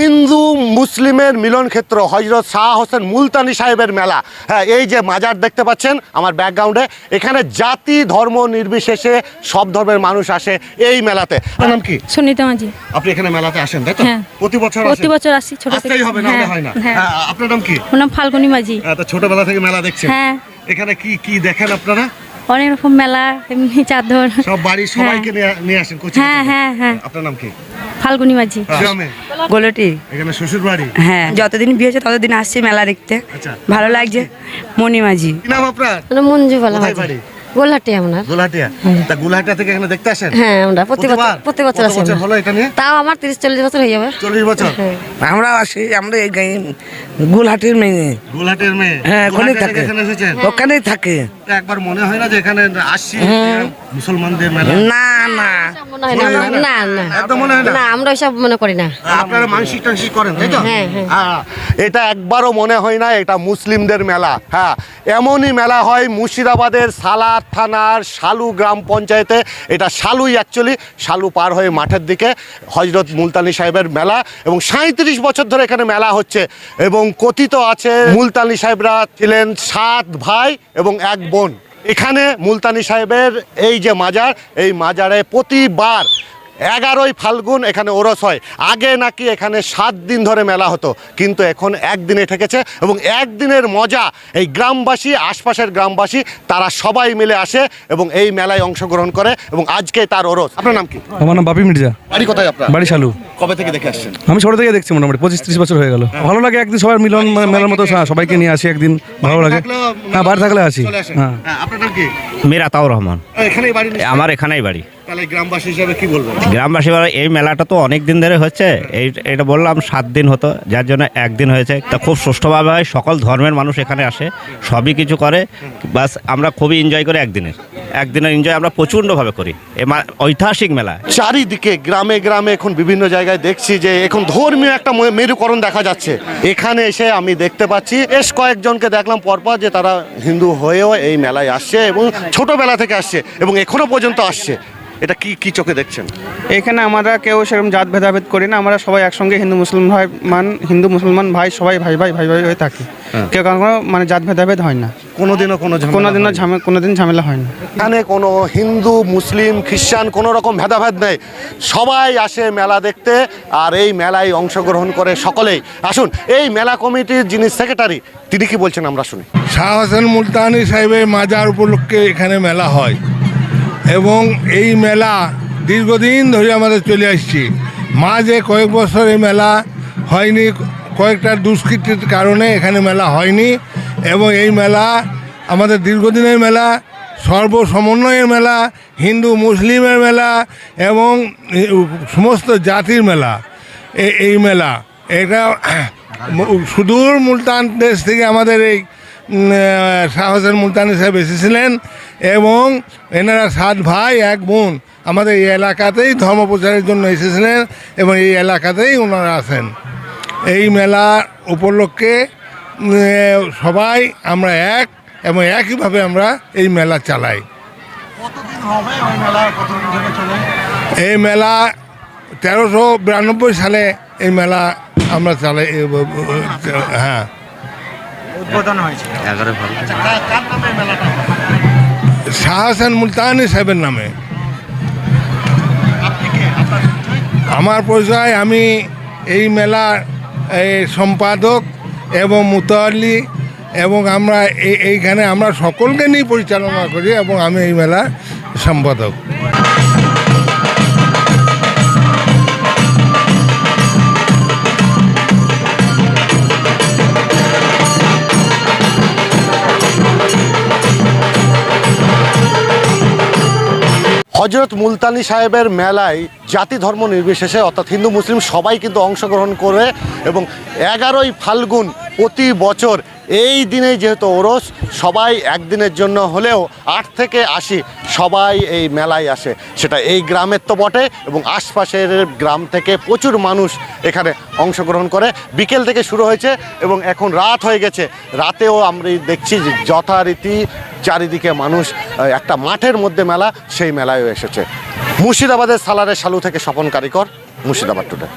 হিন্দু মুসলিমের মিলন ক্ষেত্র হজরত শাহ হোসেন মুলতানি সাহেবের মেলা। হ্যাঁ এই যে মাজার দেখতে পাচ্ছেন আমার ব্যাকগ্রাউন্ডে এখানে জাতি ধর্ম নির্বিশেষে সব ধর্মের মানুষ আসে এই মেলাতে। আপনার নাম কি? সুনিতা মাঝি। আপনি এখানে মেলাতে আসেন তাই তো? হ্যাঁ। প্রতি বছর প্রতি বছর আসি ছোট থেকে। হবে না? হ্যাঁ, হয় না? হ্যাঁ। আপনার নাম কি? নাম ফাল্গুনি মাঝি। ছোটবেলা থেকে মেলা দেখছেন। হ্যাঁ। এখানে কি কি দেখেন আপনারা? অনেক রকম মেলা এমনি চাদর সব বাড়ির সবাইকে নিয়ে নিয়ে আসেন কোচিং হ্যাঁ হ্যাঁ হ্যাঁ। আপনার নাম কি? ফাল্গুনি মাঝি। গ্রামে? গোলটি। এখানে শ্বশুর বাড়ি? হ্যাঁ যতদিন বিয়ে হয়েছে ততদিন আসছি মেলা দেখতে। আচ্ছা। ভালো লাগছে। মনি মাঝি। কি নাম আপনার? মানে মঞ্জু বলা কোথায় মাঝি বাড়ি গোলহাটি আপনার গোলাটিয়া তা গোলাটিয়া থেকে এখানে দেখতে আসেন? হ্যাঁ আমরা প্রতি বছর প্রতি বছর আসি হলো এটা নিয়ে তাও আমার তিরিশ চল্লিশ বছর হয়ে যাবে। চল্লিশ বছর? হ্যাঁ। আমরা আসি আমরা এই গায়ে গুলহাটির মেয়ে। গোলাটের মেয়ে? হ্যাঁ ওখানেই থাকে ওখানেই থাকে। একবার মনে হয় না যে এখানে আসছি? মুসলমানদের মেলা? না না। না না? না। না? একদম মনে হয় না? না আমরা মনে করি না। আপনারা মানসিক টানসিক করেন তাই তো। হ্যাঁ, এটা একবারও মনে হয় না এটা মুসলিমদের মেলা। হ্যাঁ এমনই মেলা হয় মুর্শিদাবাদের সালার থানার শালু গ্রাম পঞ্চায়েতে। এটা শালুই অ্যাকচুয়ালি শালু পার হয়ে মাঠের দিকে, হজরত মুলতানি সাহেবের মেলা এবং সাঁত্রিশ বছর ধরে এখানে মেলা হচ্ছে এবং কথিত আছে, মুলতানি সাহেবরা ছিলেন সাত ভাই এবং এক বোন। এখানে মুলতানি সাহেবের এই যে মাজার, এই মাজারে প্রতিবার এগারোই ফাল্গুন এখানে ওরস হয়। আগে নাকি এখানে সাত দিন ধরে মেলা হতো কিন্তু এখন একদিনে ঠেকেছে এবং একদিনের মজা এই গ্রামবাসী আশপাশের গ্রামবাসী তারা সবাই মিলে আসে এবং এই মেলায় অংশগ্রহণ করে এবং আজকে তার ওরস। আপনার নাম কি? আমার নাম বাপি মির্জা। বাড়ি কোথায় আপনার? বাড়ি শালু। কবে থেকে দেখে আসছেন? আমি ছোট থেকে দেখছি মোটামুটি পঁচিশ ত্রিশ বছর হয়ে গেল। ভালো লাগে একদিন সবার মিলন মানে মেলার মতো হ্যাঁ, সবাইকে নিয়ে আসি একদিন ভালো লাগে। হ্যাঁ বাড়ি থাকলে আসি হ্যাঁ। হ্যাঁ, আপনার নাম কি? মেরা তাও রহমান। এখানেই বাড়ি আমার এখানেই বাড়ি। তাহলে গ্রামবাসী হিসাবে কি বলবেন? গ্রামবাসী বলে, এই মেলাটা তো অনেক দিন ধরে হচ্ছে। এই এটা বললাম সাত দিন হতো যার জন্য একদিন হয়েছে। তা খুব সুষ্ঠুভাবে হয় সকল ধর্মের মানুষ এখানে আসে সবই কিছু করে। বাস আমরা খুবই এনজয় করি একদিনের। একদিনের এনজয় আমরা প্রচণ্ডভাবে করি। এ মা- ঐতিহাসিক মেলা। চারিদিকে গ্রামে গ্রামে এখন বিভিন্ন জায়গায় দেখছি যে এখন ধর্মীয় একটা মে- মেরুকরণ দেখা যাচ্ছে। এখানে এসে আমি দেখতে পাচ্ছি বেশ কয়েকজনকে দেখলাম পরপর যে তারা হিন্দু হয়েও এই মেলায় আসছে এবং ছোটবেলা থেকে আসছে এবং এখনও পর্যন্ত আসছে। এটা কি কি চোখে দেখছেন? এখানে আমরা কেউ সেরকম জাত ভেদাভেদ করি না আমরা সবাই একসঙ্গে হিন্দু মুসলিম ভাই মান হিন্দু মুসলমান ভাই সবাই ভাই ভাই ভাই ভাই হয়ে থাকি। কেউ কখনো মানে জাত ভেদাভেদ হয় না। কোনোদিনও কোনো ঝামেলা কোনোদিনও হয়নি। ঝামে কোনোদিন ঝামেলা হয় না। এখানে কোনো হিন্দু মুসলিম খ্রিস্টান কোনো রকম ভেদাভেদ নেই। সবাই আসে মেলা দেখতে আর এই মেলায় অংশগ্রহণ করে সকলেই। আসুন এই মেলা কমিটির যিনি সেক্রেটারি তিনি কি বলছেন আমরা শুনি। শাহ হোসেন মুলতানি সাহেবের মাজার উপলক্ষে এখানে মেলা হয়। এবং এই মেলা দীর্ঘদিন ধরে আমাদের চলে আসছে। মাঝে কয়েক বছর এই মেলা হয়নি, কয়েকটা দুষ্কৃতির কারণে এখানে মেলা হয়নি এবং এই মেলা আমাদের দীর্ঘদিনের মেলা, সর্বসমন্বয়ের মেলা, হিন্দু, মুসলিমের মেলা এবং সমস্ত জাতির মেলা এই মেলা। এটা সুদূর মুলতান দেশ থেকে আমাদের এই উম, আহ, শাহ হোসেন মুলতানি সাহেব এসেছিলেন এবং এনারা সাত ভাই এক বোন আমাদের এই এলাকাতেই ধর্ম প্রচারের জন্য এসেছিলেন এবং এই এলাকাতেই ওনারা আছেন। এই মেলা উপলক্ষে সবাই আমরা এক এবং একইভাবে আমরা এই মেলা চালাই। এই মেলা তেরোশো বিরানব্বই সালে এই মেলা আমরা চালাই এ, ব- ব- হ্যাঁ এগারো ভালো মুলতানি সাহেবের নামে। আমার পরিচয় আমি এই মেলার এই সম্পাদক এবং মুতাল্লি এবং আমরা এই- এইখানে আমরা সকলকে নিয়ে পরিচালনা করি এবং আমি এই মেলার সম্পাদক। হজরত মুলতানি সাহেবের মেলায় জাতি ধর্ম নির্বিশেষে, অর্থাৎ হিন্দু, মুসলিম সবাই কিন্তু অংশগ্রহণ করে এবং এগারোই ফাল্গুন প্রতি বছর এই দিনেই যেহেতু ওরস, সবাই একদিনের জন্য হলেও আট থেকে আশি সবাই এই মেলায় আসে। সেটা এই গ্রামের তো বটে এবং আশপাশের গ্রাম থেকে প্রচুর মানুষ এখানে অংশগ্রহণ করে। বিকেল থেকে শুরু হয়েছে এবং এখন রাত হয়ে গেছে। রাতেও আমরা দেখছি যে যথারীতি চারিদিকে মানুষ একটা মাঠের মধ্যে মেলা, সেই মেলায়ও এসেছে। মুর্শিদাবাদের সালারের সালু থেকে স্বপন কারিকর, মুর্শিদাবাদ টুডে